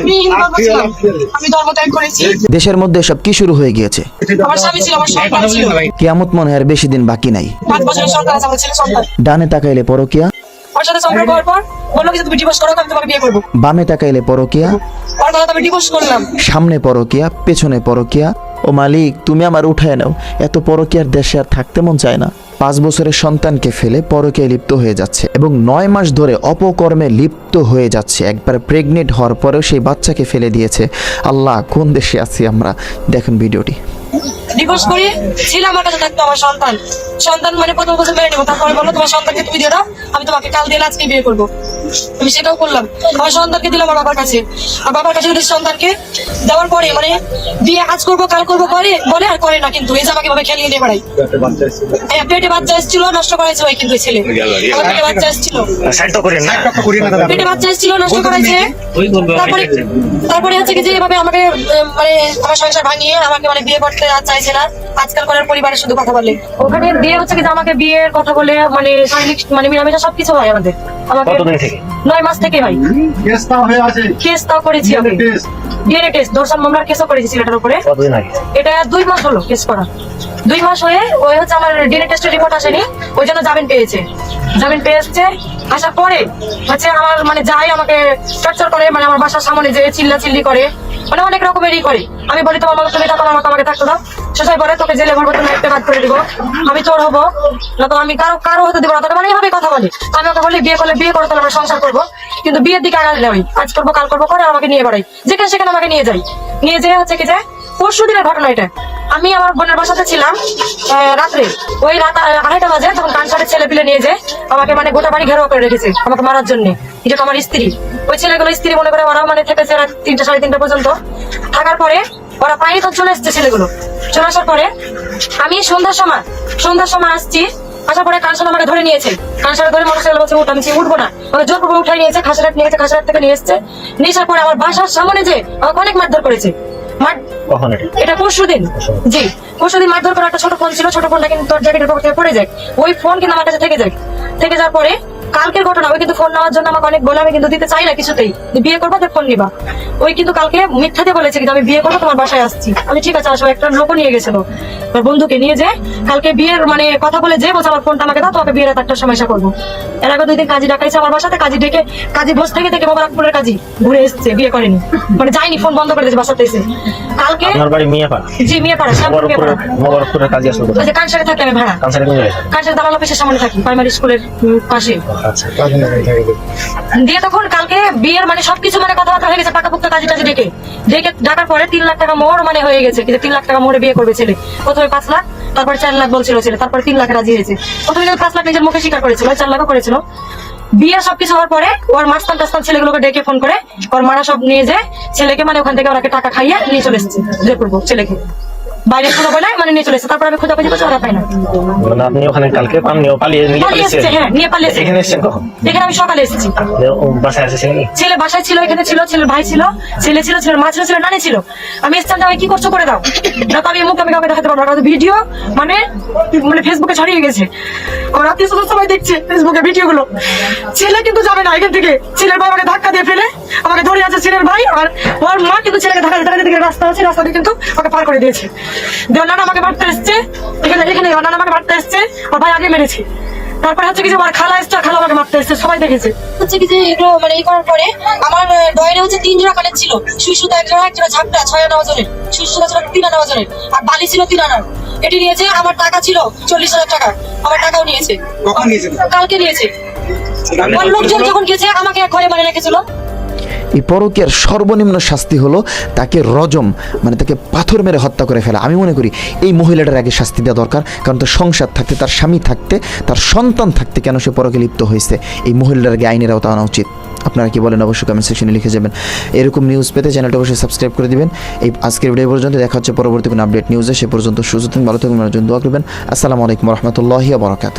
আমি হিন্দু ধর্ম ছিলাম আমি ধর্ম ত্যাগ করেছি। দেশের মধ্যে সব কি শুরু হয়ে গিয়েছে? আমার স্বামী ছিল আমার সন্তান ছিল। কিয়ামত মনে হয় আর বেশি দিন বাকি নাই। পাঁচ বছরের সন্তান আছে আমার ছেলে সন্তান। ডানে তাকাইলে পরকিয়া ওর সাথে সম্পর্ক হওয়ার পর বলল কি তুমি ডিভোর্স করো আমি তোমাকে বিয়ে করব। বামে তাকাইলে পরকিয়া ওর কথা আমি ডিভোর্স করলাম। সামনে পরকিয়া পেছনে পরকিয়া। ও মালিক তুমি আমার উঠায় নাও। এত পরকিয়ার দেশে আর থাকতে মন চায় না। পাঁচ বছরের সন্তানকে ফেলে পরকে লিপ্ত হয়ে যাচ্ছে এবং নয় মাস ধরে অপকর্মে লিপ্ত হয়ে যাচ্ছে। একবার প্রেগনেন্ট হওয়ার পরেও সেই বাচ্চাকে ফেলে দিয়েছে। আল্লাহ, কোন দেশে আছি আমরা? দেখুন ভিডিওটি। ডিভোর্স আমার কাছে থাকতো আমার সন্তান। সন্তান মানে প্রথম মেনে নেব। তারপরে বলো, তোমার সন্তানকে তুমি দিয়ে দাও, আমি তোমাকে কাল দিন আজকে বিয়ে করব। আমি সেটাও করলাম। আমার সন্তানকে দিলাম আমার বাবার কাছে। আর বাবার কাছে যদি সন্তানকে দেওয়ার পরে মানে বিয়ে আজ করব কাল করব করে বলে আর করে না কিন্তু। এই যে আমাকে ভাবে খেলিয়ে দিয়ে বেড়াই হ্যাঁ, পেটে বাচ্চা এসেছিল নষ্ট করেছে ওই কিন্তু ছেলে। পেটে বাচ্চা এসেছিল। সাইড তো করেন না? পেটে বাচ্চা এসেছিল নষ্ট করেছে তারপরে তারপরে হচ্ছে কি যে এভাবে আমাকে মানে আমার সংসার ভাঙিয়ে আমাকে মানে বিয়ে করতে চাইছে না। আজকাল করার পরিবারের শুধু কথা বলে। ওখানে বিয়ে হচ্ছে কি যে আমাকে বিয়ের কথা বলে মানে মানে মিলামেশা সবকিছু হয় আমাদের। কতদিন থেকে? নয় মাস থেকে ভাই। কেসটা হয়ে আছে। কেসটা করেছি আমি। ডিএনএ টেস্ট দর্শন মামলার কেসও করেছি ছেলেটার উপরে। কতদিন আগে? এটা দুই মাস হলো কেস করা। দুই মাস হয়ে ওই হচ্ছে আমার ডিএনএ টেস্টের রিপোর্ট আসেনি। ওই জন্য জামিন পেয়েছে। জামিন পেয়েছে আসার পরে হচ্ছে আমার মানে যাই আমাকে টর্চার করে মানে আমার বাসার সামনে যে চিল্লা চিল্লি করে মানে অনেক রকমেরই করে। আমি বলি, তোমার মতো তুমি থাকো আমার আমাকে থাকতো দাও সোসাই পরে তোকে জেলে ভরবো, তুমি একটা বাদ করে দিব। আমি চোর হব, না তো আমি কারও কারও হতে দিব না। তোকে মানে এইভাবে কথা বলি। আমি ওকে বলি, বিয়ে করলে, বিয়ে করো, তাহলে আমরা সংসার করব। কিন্তু বিয়ের দিকে আগাল দেওয়াই আজ করব, কাল করব করে আমাকে নিয়ে বেড়াই। যেখানে সেখানে আমাকে নিয়ে যাই। নিয়ে যেয়ে হচ্ছে কি যে, পরশু দিনের ঘটনা এটা। আমি আমার বোনের বাসাতে ছিলাম রাত্রে। ওই রাত আড়াইটা বাজে, তখন কানসারের ছেলে নিয়ে যায়, আমাকে মানে গোটা বাড়ি ঘেরাও করে রেখেছে, আমাকে মারার জন্য। এটা আমার স্ত্রী, ওই ছেলেগুলো স্ত্রী মনে করে ওরাও মানে থেকেছে রাত তিনটা সাড়ে তিনটা পর্যন্ত। থাকার পরে ওরা প্রায় তো চলে এসছে ছেলেগুলো। চলে আসার পরে আমি সন্ধ্যার সময় সন্ধ্যার সময় আসছি, আসার পরে কানসার আমাকে ধরে নিয়েছে। কানসার ধরে মোটরসাইকেল বলছে, উঠ, আমি উঠবো না। আমাকে জোর করে উঠাই নিয়েছে খাসারাট নিয়েছে খাসারাট থেকে নিয়ে এসছে। নিয়ে আসার পরে আমার বাসার সামনে যে আমাকে অনেক মারধর করেছে। এটা? এটা পরশু দিন। জি পরশু দিন মারধর করা একটা ছোট ফোন ছিল ছোট ফোনটা কিন্তু তোর জ্যাকেটের পকেট পড়ে যায়। ওই ফোন কিন্তু আমার কাছে থেকে যায়। থেকে যাওয়ার পরে কালকের ঘটনা ওই কিন্তু ফোন নেওয়ার জন্য আমাকে অনেক বলে আমি কিন্তু দিতে চাই না কিছুতেই। বিয়ে করব তো ফোন নিবা। ওই কিন্তু কালকে মিথ্যাতে বলেছে কিন্তু আমি বিয়ে করব তোমার বাসায় আসছি। আমি ঠিক আছে আসো একটা লোক নিয়ে গেছিল। বন্ধুকে নিয়ে যে কালকে বিয়ের মানে কথা বলে যে বলছে আমার ফোনটা আমাকে দাও তোমাকে বিয়ের একটা সমস্যা করব। এর আগে দুই দিন কাজী ডাকাইছে আমার বাসাতে কাজী ডেকে কাজী বস থেকে থেকে কাজী ঘুরে এসছে বিয়ে করেনি। মানে যায়নি ফোন বন্ধ করে দিয়েছে বাসাতে এসে। কালকে আপনার বাড়ি মিয়াপাড়া? জি মিয়া পাড়া শ্যামপুর মিয়া মোবারকপুরের পাড়া মোবারকপুরের কাজে আসলে কোথায়? ওই যে কানসারে থাকি আমি ভাড়া। কানসারে কোন জায়গায়? কানসার দালাল অফিসের সামনে থাকি প্রাইমারি স্কুলের পাশে। আচ্ছা। দিয়ে তখন কালকে বিয়ের মানে সবকিছু মানে কথাবার্তা হয়ে গেছে পাকাপুক্ত কাজী টাজি ডেকে। ডেকে ডাকার পরে তিন লাখ টাকা মোহর মানে হয়ে গেছে কিন্তু তিন লাখ টাকা মোহরে বিয়ে করবে ছেলে। প্রথমে পাঁচ লাখ তারপরে চার লাখ বলছিল ছেলে, তারপরে তিন লাখ রাজি হয়েছে। প্রথমে কিন্তু পাঁচ লাখ নিজের মুখে স্বীকার করেছিল চার লাখও করেছিল। বিয়ে সবকিছু হওয়ার পরে ওর মাস্তান টাস্তান ছেলেগুলোকে ডেকে ফোন করে, ওর মারা সব নিয়ে যায়, ছেলেকে মানে ওখান থেকে ওরাকে টাকা খাইয়ে নিয়ে চলে এসেছে জয়পুরপুর ছেলেকে। বাইরে মানে নিয়ে চলে এসেছে। তারপরে আমি করছি ওরা পাই না। মানে আপনি ওখানে কালকে পালিয়ে নিয়ে পালিয়ে পালিয়েছে এসেছে হ্যাঁ নিয়ে এখানে এসেছেন কখন? এখানে আমি সকালে এসেছি। বাসায় এসেছেন ছেলে বাসায় ছিল এখানে ছিল ছেলের ভাই ছিল ছেলে ছিল ছেলের মা ছিল ছেলের নানি ছিল। আমি এসেছিলাম আমি কি করছ? করে দাও। না তো আমি মুখ আমি কাউকে দেখাতে পারব না ভিডিও মানে মানে ফেসবুকে ছড়িয়ে গেছে। আমার আত্মীয় স্বজন সবাই দেখছে ফেসবুকে ভিডিও গুলো। ছেলে কিন্তু যাবে না এখান থেকে। ছেলের ভাই আমাকে ধাক্কা দিয়ে ফেলে আমাকে ধরে আছে ছেলের ভাই আর ওর মা কিন্তু ছেলেকে ধাক্কা দিয়ে ধাক্কা দিয়ে রাস্তা আছে রাস্তা দিয়ে কিন্তু আমাকে পার করে দিয়েছে। নানা আমাকে মারতে এসছে এখানে এখানে ওর আমাকে মারতে এসছে ওর ভাই আগে মেরেছে। তারপরে হচ্ছে কি যে ওর খালা এসছে খালা আমাকে মারতে এসছে সবাই দেখেছে। হচ্ছে কি যে এগুলো মানে এই করার পরে আমার ডয়ের হচ্ছে তিন জোড়া কানের ছিল। সুই সুতা এক জোড়া এক জোড়া ঝাপটা ছয় আনা ওজনের। সুই সুতা ছিল তিন আনা ওজনের। আর বালি ছিল তিন আনার। এটি নিয়েছে আমার টাকা ছিল চল্লিশ হাজার টাকা। আমার টাকাও নিয়েছে। কখন নিয়েছে? কালকে নিয়েছে লোকজন যখন গেছে আমাকে এক ঘরে মানে রেখেছিল। এই পরকীয়ার সর্বনিম্ন শাস্তি হলো তাকে রজম মানে তাকে পাথর মেরে হত্যা করে ফেলা। আমি মনে করি এই মহিলাটার আগে শাস্তি দেওয়া দরকার, কারণ তার সংসার থাকতে, তার স্বামী থাকতে, তার সন্তান থাকতে কেন সে পরকে লিপ্ত হয়েছে? এই মহিলাটার আগে আইনের আওতা আনা উচিত। আপনারা কি বলেন অবশ্যই কমেন্ট সেকশনে লিখে যাবেন। এরকম নিউজ পেতে চ্যানেলটা অবশ্যই সাবস্ক্রাইব করে দিবেন। এই আজকের ভিডিও পর্যন্ত, দেখা হচ্ছে পরবর্তী কোনো আপডেট নিউজে সে পর্যন্ত সুযোগ ভালো থাকবেন দোয়া করবেন। আসসালামু আলাইকুম রহমতুল্লাহি বরকাত